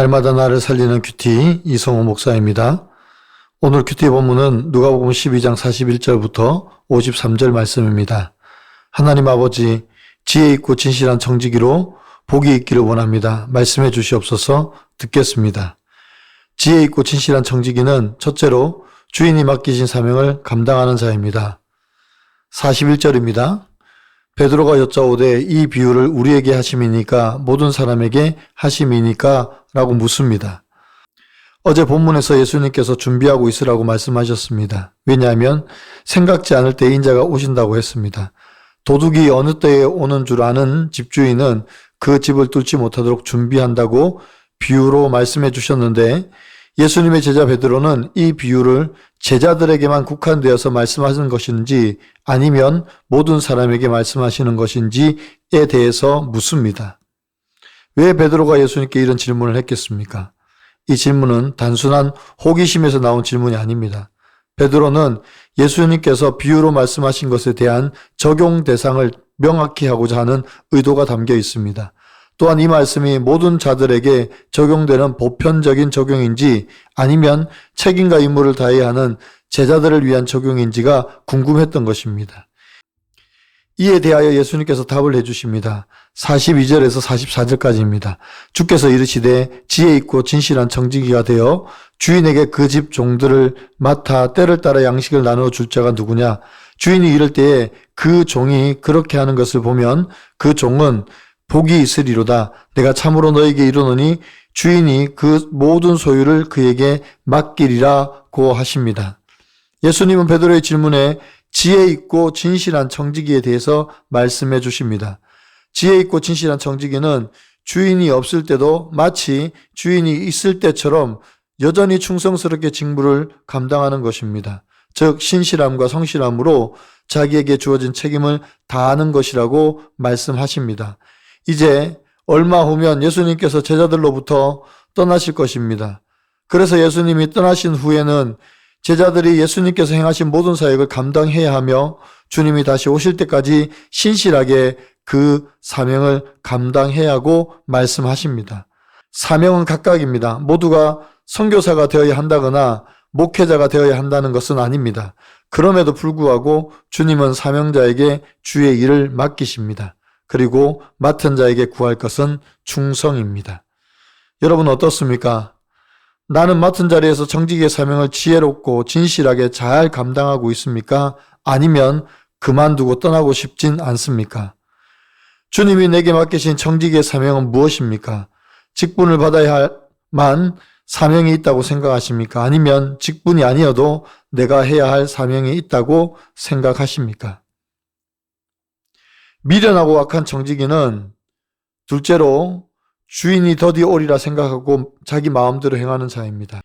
날마다 나를 살리는 큐티 이성호 목사입니다. 오늘 큐티 본문은 누가복음 12장 41절부터 53절 말씀입니다. 하나님 아버지 지혜 있고 진실한 정직이로 복이 있기를 원합니다. 말씀해 주시옵소서 듣겠습니다. 지혜 있고 진실한 정직이는 첫째로 주인이 맡기신 사명을 감당하는 자입니다. 41절입니다. 베드로가 여짜오되 이 비유를 우리에게 하심이니까 모든 사람에게 하심이니까 라고 묻습니다. 어제 본문에서 예수님께서 준비하고 있으라고 말씀하셨습니다. 왜냐하면 생각지 않을 때 인자가 오신다고 했습니다. 도둑이 어느 때에 오는 줄 아는 집주인은 그 집을 뚫지 못하도록 준비한다고 비유로 말씀해 주셨는데 예수님의 제자 베드로는 이 비유를 제자들에게만 국한되어서 말씀하시는 것인지 아니면 모든 사람에게 말씀하시는 것인지에 대해서 묻습니다. 왜 베드로가 예수님께 이런 질문을 했겠습니까? 이 질문은 단순한 호기심에서 나온 질문이 아닙니다. 베드로는 예수님께서 비유로 말씀하신 것에 대한 적용 대상을 명확히 하고자 하는 의도가 담겨 있습니다. 또한 이 말씀이 모든 자들에게 적용되는 보편적인 적용인지 아니면 책임과 임무를 다해야 하는 제자들을 위한 적용인지가 궁금했던 것입니다. 이에 대하여 예수님께서 답을 해주십니다. 42절에서 44절까지입니다. 주께서 이르시되 지혜 있고 진실한 정직이가 되어 주인에게 그 집 종들을 맡아 때를 따라 양식을 나누어 줄 자가 누구냐? 주인이 이럴 때에 그 종이 그렇게 하는 것을 보면 그 종은 복이 있으리로다. 내가 참으로 너에게 이르노니 주인이 그 모든 소유를 그에게 맡기리라고 하십니다. 예수님은 베드로의 질문에 지혜 있고 진실한 정직이에 대해서 말씀해 주십니다. 지혜 있고 진실한 정직이는 주인이 없을 때도 마치 주인이 있을 때처럼 여전히 충성스럽게 직무를 감당하는 것입니다. 즉 신실함과 성실함으로 자기에게 주어진 책임을 다하는 것이라고 말씀하십니다. 이제 얼마 후면 예수님께서 제자들로부터 떠나실 것입니다. 그래서 예수님이 떠나신 후에는 제자들이 예수님께서 행하신 모든 사역을 감당해야 하며 주님이 다시 오실 때까지 신실하게 그 사명을 감당해야 하고 말씀하십니다. 사명은 각각입니다. 모두가 선교사가 되어야 한다거나 목회자가 되어야 한다는 것은 아닙니다. 그럼에도 불구하고 주님은 사명자에게 주의 일을 맡기십니다. 그리고 맡은 자에게 구할 것은 충성입니다. 여러분 어떻습니까? 나는 맡은 자리에서 정직의 사명을 지혜롭고 진실하게 잘 감당하고 있습니까? 아니면 그만두고 떠나고 싶진 않습니까? 주님이 내게 맡기신 정직의 사명은 무엇입니까? 직분을 받아야 할만 사명이 있다고 생각하십니까? 아니면 직분이 아니어도 내가 해야 할 사명이 있다고 생각하십니까? 미련하고 악한 정직이는 둘째로 주인이 더디 오리라 생각하고 자기 마음대로 행하는 자입니다.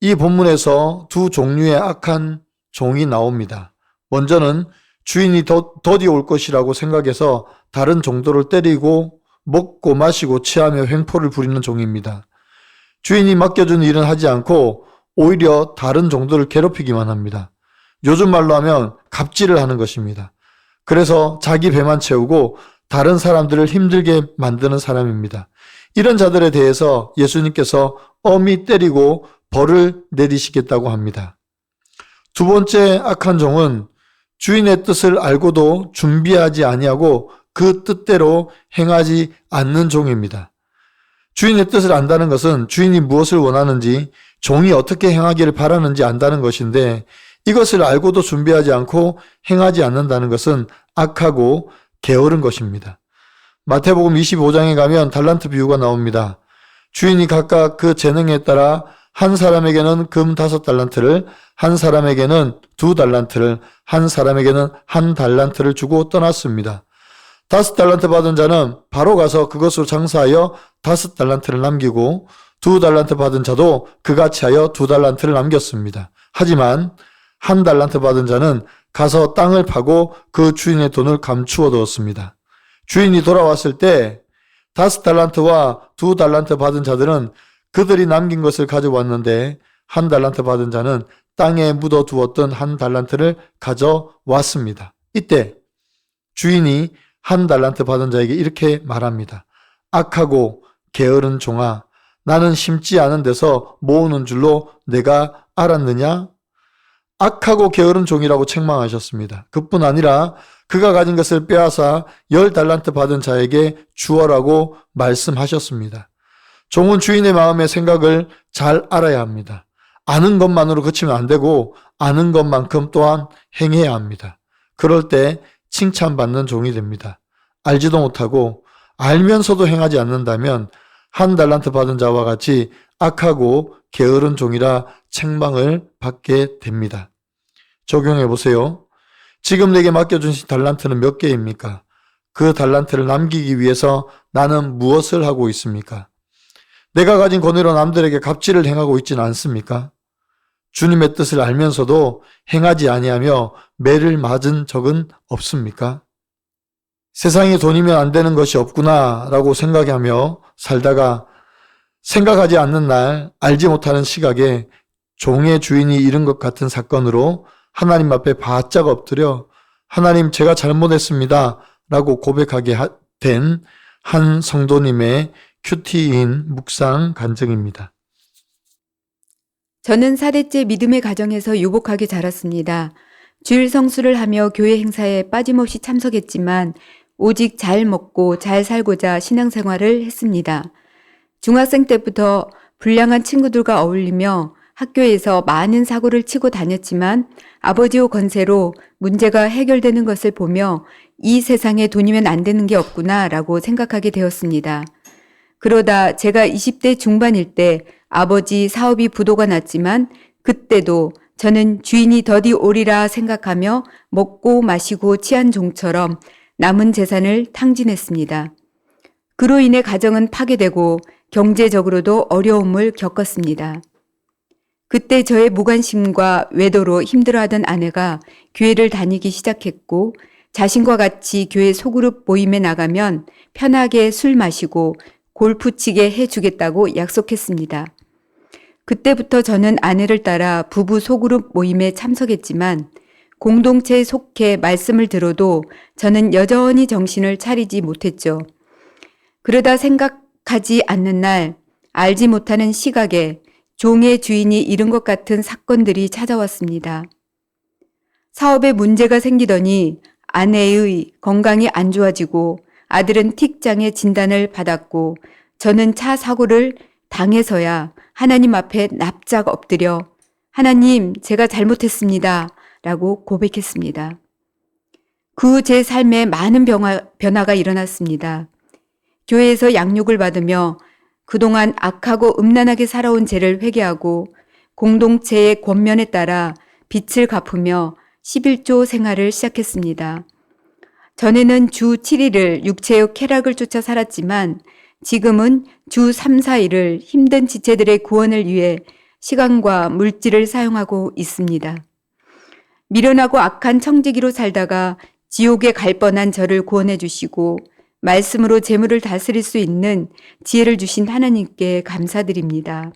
이 본문에서 두 종류의 악한 종이 나옵니다. 먼저는 주인이 더, 더디 올 것이라고 생각해서 다른 종도를 때리고 먹고 마시고 취하며 횡포를 부리는 종입니다. 주인이 맡겨준 일은 하지 않고 오히려 다른 종도를 괴롭히기만 합니다. 요즘 말로 하면 갑질을 하는 것입니다. 그래서 자기 배만 채우고 다른 사람들을 힘들게 만드는 사람입니다. 이런 자들에 대해서 예수님께서 엄히 때리고 벌을 내리시겠다고 합니다. 두 번째 악한 종은 주인의 뜻을 알고도 준비하지 아니하고 그 뜻대로 행하지 않는 종입니다. 주인의 뜻을 안다는 것은 주인이 무엇을 원하는지 종이 어떻게 행하기를 바라는지 안다는 것인데 이것을 알고도 준비하지 않고 행하지 않는다는 것은 악하고 게으른 것입니다. 마태복음 25장에 가면 달란트 비유가 나옵니다. 주인이 각각 그 재능에 따라 한 사람에게는 금 다섯 달란트를, 한 사람에게는 두 달란트를, 한 사람에게는 한 달란트를 주고 떠났습니다. 다섯 달란트 받은 자는 바로 가서 그것으로 장사하여 다섯 달란트를 남기고 두 달란트 받은 자도 그같이 하여 두 달란트를 남겼습니다. 하지만 한 달란트 받은 자는 가서 땅을 파고 그 주인의 돈을 감추어 두었습니다. 주인이 돌아왔을 때 다섯 달란트와 두 달란트 받은 자들은 그들이 남긴 것을 가져왔는데 한 달란트 받은 자는 땅에 묻어 두었던 한 달란트를 가져왔습니다. 이때 주인이 한 달란트 받은 자에게 이렇게 말합니다. 악하고 게으른 종아, 나는 심지 않은 데서 모으는 줄로 내가 알았느냐? 악하고 게으른 종이라고 책망하셨습니다. 그뿐 아니라 그가 가진 것을 빼앗아 열 달란트 받은 자에게 주어라고 말씀하셨습니다. 종은 주인의 마음의 생각을 잘 알아야 합니다. 아는 것만으로 그치면 안 되고 아는 것만큼 또한 행해야 합니다. 그럴 때 칭찬받는 종이 됩니다. 알지도 못하고 알면서도 행하지 않는다면 한 달란트 받은 자와 같이 악하고 게으른 종이라 책망을 받게 됩니다. 적용해 보세요. 지금 내게 맡겨주신 달란트는 몇 개입니까? 그 달란트를 남기기 위해서 나는 무엇을 하고 있습니까? 내가 가진 권위로 남들에게 갑질을 행하고 있지는 않습니까? 주님의 뜻을 알면서도 행하지 아니하며 매를 맞은 적은 없습니까? 세상에 돈이면 안 되는 것이 없구나라고 생각하며 살다가 생각하지 않는 날 알지 못하는 시각에 종의 주인이 잃은 것 같은 사건으로 하나님 앞에 바짝 엎드려 하나님 제가 잘못했습니다 라고 고백하게 된 한 성도님의 큐티인 묵상 간증입니다. 저는 사대째 믿음의 가정에서 유복하게 자랐습니다. 주일 성수를 하며 교회 행사에 빠짐없이 참석했지만 오직 잘 먹고 잘 살고자 신앙생활을 했습니다. 중학생 때부터 불량한 친구들과 어울리며 학교에서 많은 사고를 치고 다녔지만 아버지의 건세로 문제가 해결되는 것을 보며 이 세상에 돈이면 안 되는 게 없구나 라고 생각하게 되었습니다. 그러다 제가 20대 중반일 때 아버지 사업이 부도가 났지만 그때도 저는 주인이 더디 오리라 생각하며 먹고 마시고 취한 종처럼 남은 재산을 탕진했습니다. 그로 인해 가정은 파괴되고 경제적으로도 어려움을 겪었습니다. 그때 저의 무관심과 외도로 힘들어하던 아내가 교회를 다니기 시작했고 자신과 같이 교회 소그룹 모임에 나가면 편하게 술 마시고 골프 치게 해주겠다고 약속했습니다. 그때부터 저는 아내를 따라 부부 소그룹 모임에 참석했지만 공동체에 속해 말씀을 들어도 저는 여전히 정신을 차리지 못했죠. 그러다 생각하지 않는 날 알지 못하는 시각에 종의 주인이 잃은 것 같은 사건들이 찾아왔습니다. 사업에 문제가 생기더니 아내의 건강이 안 좋아지고 아들은 틱장의 진단을 받았고 저는 차 사고를 당해서야 하나님 앞에 납작 엎드려 하나님, 제가 잘못했습니다. 라고 고백했습니다. 그 제 삶에 많은 변화, 변화가 일어났습니다. 교회에서 양육을 받으며 그동안 악하고 음란하게 살아온 죄를 회개하고 공동체의 권면에 따라 빚을 갚으며 11조 생활을 시작했습니다. 전에는 주 7일을 육체의 쾌락을 쫓아 살았지만 지금은 주 3, 4일을 힘든 지체들의 구원을 위해 시간과 물질을 사용하고 있습니다. 미련하고 악한 청지기로 살다가 지옥에 갈 뻔한 저를 구원해 주시고 말씀으로 재물을 다스릴 수 있는 지혜를 주신 하나님께 감사드립니다.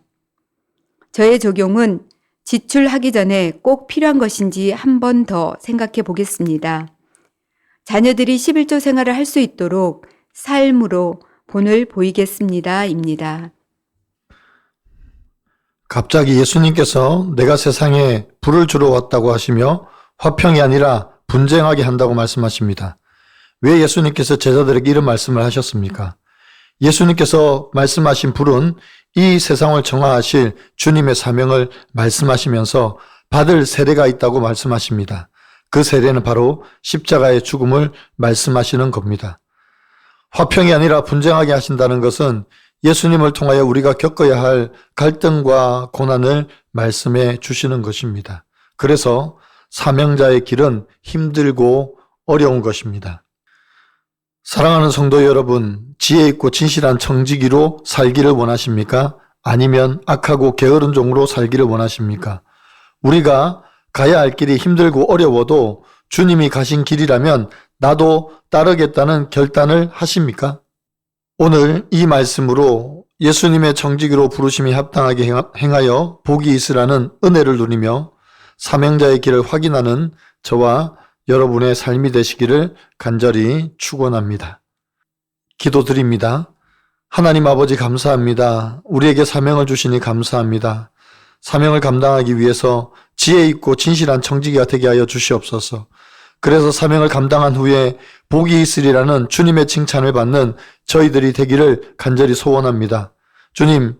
저의 적용은 지출하기 전에 꼭 필요한 것인지 한 번 더 생각해 보겠습니다. 자녀들이 11조 생활을 할 수 있도록 삶으로 본을 보이겠습니다. 입니다. 갑자기 예수님께서 내가 세상에 불을 주러 왔다고 하시며 화평이 아니라 분쟁하게 한다고 말씀하십니다. 왜 예수님께서 제자들에게 이런 말씀을 하셨습니까? 예수님께서 말씀하신 불은 이 세상을 정화하실 주님의 사명을 말씀하시면서 받을 세례가 있다고 말씀하십니다. 그 세례는 바로 십자가의 죽음을 말씀하시는 겁니다. 화평이 아니라 분쟁하게 하신다는 것은 예수님을 통하여 우리가 겪어야 할 갈등과 고난을 말씀해 주시는 것입니다. 그래서 사명자의 길은 힘들고 어려운 것입니다. 사랑하는 성도 여러분, 지혜 있고 진실한 청지기로 살기를 원하십니까? 아니면 악하고 게으른 종으로 살기를 원하십니까? 우리가 가야 할 길이 힘들고 어려워도 주님이 가신 길이라면 나도 따르겠다는 결단을 하십니까? 오늘 이 말씀으로 예수님의 정직으로 부르심이 합당하게 행하여 복이 있으라는 은혜를 누리며 사명자의 길을 확인하는 저와 여러분의 삶이 되시기를 간절히 축원합니다. 기도드립니다. 하나님 아버지 감사합니다. 우리에게 사명을 주시니 감사합니다. 사명을 감당하기 위해서 지혜 있고 진실한 청지기가 되게 하여 주시옵소서. 그래서 사명을 감당한 후에 복이 있으리라는 주님의 칭찬을 받는 저희들이 되기를 간절히 소원합니다. 주님,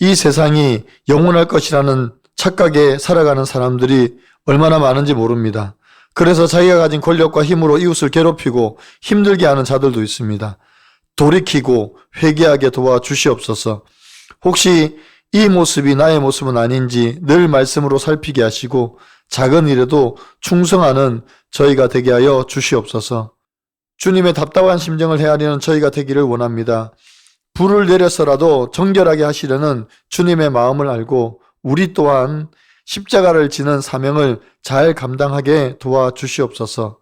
이 세상이 영원할 것이라는 착각에 살아가는 사람들이 얼마나 많은지 모릅니다. 그래서 자기가 가진 권력과 힘으로 이웃을 괴롭히고 힘들게 하는 자들도 있습니다. 돌이키고 회개하게 도와 주시옵소서. 혹시 이 모습이 나의 모습은 아닌지 늘 말씀으로 살피게 하시고 작은 일에도 충성하는 저희가 되게 하여 주시옵소서. 주님의 답답한 심정을 헤아리는 저희가 되기를 원합니다. 불을 내려서라도 정결하게 하시려는 주님의 마음을 알고 우리 또한 십자가를 지는 사명을 잘 감당하게 도와주시옵소서.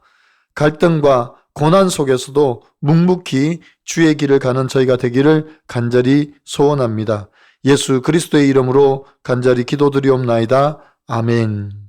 갈등과 고난 속에서도 묵묵히 주의 길을 가는 저희가 되기를 간절히 소원합니다. 예수 그리스도의 이름으로 간절히 기도드리옵나이다. 아멘.